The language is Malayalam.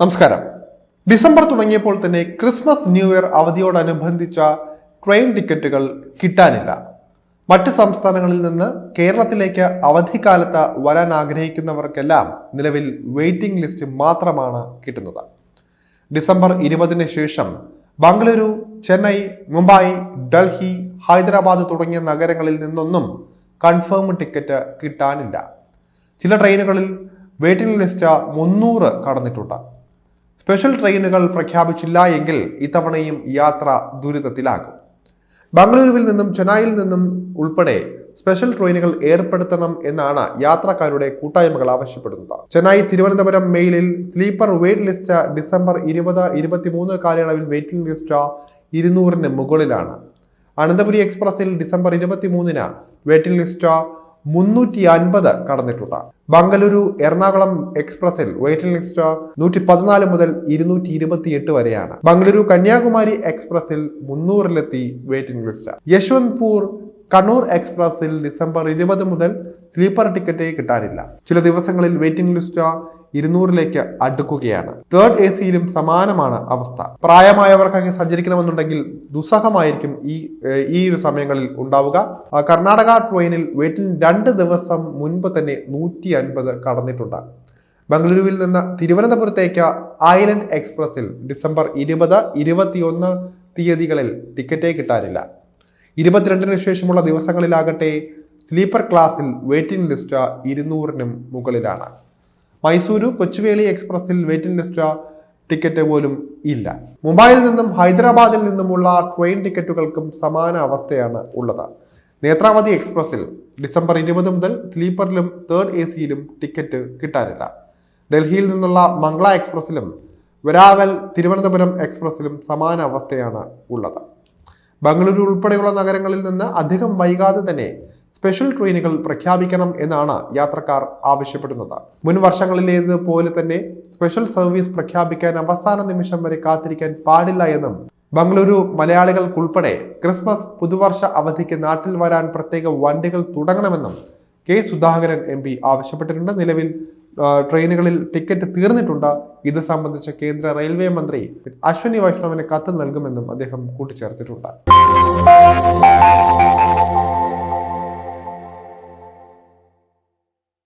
നമസ്കാരം. ഡിസംബർ തുടങ്ങിയപ്പോൾ തന്നെ ക്രിസ്മസ് ന്യൂ ഇയർ അവധിയോടനുബന്ധിച്ച ട്രെയിൻ ടിക്കറ്റുകൾ കിട്ടാനില്ല. മറ്റ് സംസ്ഥാനങ്ങളിൽ നിന്ന് കേരളത്തിലേക്ക് അവധിക്കാലത്ത് വരാൻ ആഗ്രഹിക്കുന്നവർക്കെല്ലാം നിലവിൽ വെയിറ്റിംഗ് ലിസ്റ്റ് മാത്രമാണ് കിട്ടുന്നത്. ഡിസംബർ ഇരുപതിന് ശേഷം ബംഗളൂരു ചെന്നൈ മുംബൈ ഡൽഹി ഹൈദരാബാദ് തുടങ്ങിയ നഗരങ്ങളിൽ നിന്നൊന്നും കൺഫേം ടിക്കറ്റ് കിട്ടാനില്ല. ചില ട്രെയിനുകളിൽ വെയിറ്റിംഗ് ലിസ്റ്റ് മുന്നൂറ് കടന്നിട്ടുണ്ട്. സ്പെഷ്യൽ ട്രെയിനുകൾ പ്രഖ്യാപിച്ചില്ല എങ്കിൽ ഇത്തവണയും യാത്ര ദുരിതത്തിലാകും. ബംഗളൂരുവിൽ നിന്നും ചെന്നൈയിൽ നിന്നും ഉൾപ്പെടെ സ്പെഷ്യൽ ട്രെയിനുകൾ ഏർപ്പെടുത്തണം എന്നാണ് യാത്രക്കാരുടെ കൂട്ടായ്മകൾ ആവശ്യപ്പെടുന്നത്. ചെന്നൈ തിരുവനന്തപുരം മെയിലിൽ സ്ലീപ്പർ വെയിറ്റ് ലിസ്റ്റ് ഡിസംബർ ഇരുപത് ഇരുപത്തിമൂന്ന് കാലയളവിൽ വെയിറ്റിംഗ് ലിസ്റ്റ് ഇരുന്നൂറിന് മുകളിലാണ്. അനന്തപുരി എക്സ്പ്രസിൽ ഡിസംബർ ഇരുപത്തിമൂന്നിന് വെയിറ്റിംഗ് ലിസ്റ്റ് മുന്നൂറ്റി അൻപത് കടന്നിട്ടുണ്ട് ബംഗളൂരു എറണാകുളം എക്സ്പ്രസിൽ വെയിറ്റിംഗ് ലിസ്റ്റ് നൂറ്റി പതിനാല് മുതൽ ഇരുന്നൂറ്റി ഇരുപത്തി എട്ട് വരെയാണ്. ബംഗളൂരു കന്യാകുമാരി എക്സ്പ്രസിൽ മുന്നൂറിലെത്തി വെയിറ്റിംഗ് ലിസ്റ്റ് യശ്വന്ത്പൂർ കണ്ണൂർ എക്സ്പ്രസിൽ ഡിസംബർ ഇരുപത് മുതൽ സ്ലീപ്പർ ടിക്കറ്റ് കിട്ടാനില്ല. ചില ദിവസങ്ങളിൽ വെയിറ്റിംഗ് ലിസ്റ്റ് ഇരുന്നൂറിലേക്ക് അടുക്കുകയാണ്. തേർഡ് എ സിയിലും സമാനമാണ് അവസ്ഥ. പ്രായമായവർക്കൊക്കെ സഞ്ചരിക്കണമെന്നുണ്ടെങ്കിൽ ദുസ്സഹമായിരിക്കും ഈ ഈ ഒരു സമയങ്ങളിൽ ഉണ്ടാവുക. കർണാടക ട്രെയിനിൽ വെയിറ്റിംഗ് രണ്ട് ദിവസം മുൻപ് തന്നെ നൂറ്റി അൻപത് കടന്നിട്ടുണ്ട്. ബംഗളൂരുവിൽ നിന്ന് തിരുവനന്തപുരത്തേക്ക് ഐലൻഡ് എക്സ്പ്രസിൽ ഡിസംബർ ഇരുപത് ഇരുപത്തിയൊന്ന് തീയതികളിൽ ടിക്കറ്റേ കിട്ടാനില്ല. ഇരുപത്തിരണ്ടിന് ശേഷമുള്ള ദിവസങ്ങളിലാകട്ടെ സ്ലീപ്പർ ക്ലാസ്സിൽ വെയിറ്റിംഗ് ലിസ്റ്റ് ഇരുന്നൂറിനും മുകളിലാണ്. മൈസൂരു കൊച്ചുവേളി എക്സ്പ്രസിൽ വെയിറ്റിംഗ് ലിസ്റ്റ് ടിക്കറ്റ് പോലും ഇല്ല. മുംബൈയിൽ നിന്നും ഹൈദരാബാദിൽ നിന്നുമുള്ള ട്രെയിൻ ടിക്കറ്റുകൾക്കും സമാന അവസ്ഥയാണ് ഉള്ളത്. നേത്രാവതി എക്സ്പ്രസിൽ ഡിസംബർ ഇരുപത് മുതൽ സ്ലീപ്പറിലും തേർഡ് എ സിയിലും ടിക്കറ്റ് കിട്ടാനില്ല. ഡൽഹിയിൽ നിന്നുള്ള മംഗള എക്സ്പ്രസിലും വരാവൽ തിരുവനന്തപുരം എക്സ്പ്രസിലും സമാന അവസ്ഥയാണ് ഉള്ളത്. ബംഗളൂരു ഉൾപ്പെടെയുള്ള നഗരങ്ങളിൽ നിന്ന് അധികം വൈകാതെ തന്നെ സ്പെഷ്യൽ ട്രെയിനുകൾ പ്രഖ്യാപിക്കണം എന്നാണ് യാത്രക്കാർ ആവശ്യപ്പെടുന്നത്. മുൻ വർഷങ്ങളിലേതുപോലെ തന്നെ സ്പെഷ്യൽ സർവീസ് പ്രഖ്യാപിക്കാൻ അവസാന നിമിഷം വരെ കാത്തിരിക്കാൻ പാടില്ല എന്നും ബംഗളൂരു മലയാളികൾക്കുൾപ്പെടെ ക്രിസ്മസ് പുതുവർഷ അവധിക്ക് നാട്ടിൽ വരാൻ പ്രത്യേക വണ്ടികൾ തുടങ്ങണമെന്നും കെ സുധാകരൻ എം ആവശ്യപ്പെട്ടിട്ടുണ്ട്. നിലവിൽ ട്രെയിനുകളിൽ ടിക്കറ്റ് തീർന്നിട്ടുണ്ട്? ഇത് സംബന്ധിച്ച് കേന്ദ്ര റെയിൽവേ മന്ത്രി അശ്വനി വൈഷ്ണവിന് കത്ത് നൽകുമെന്നും അദ്ദേഹം കൂട്ടിച്ചേർത്തിട്ടുണ്ട്.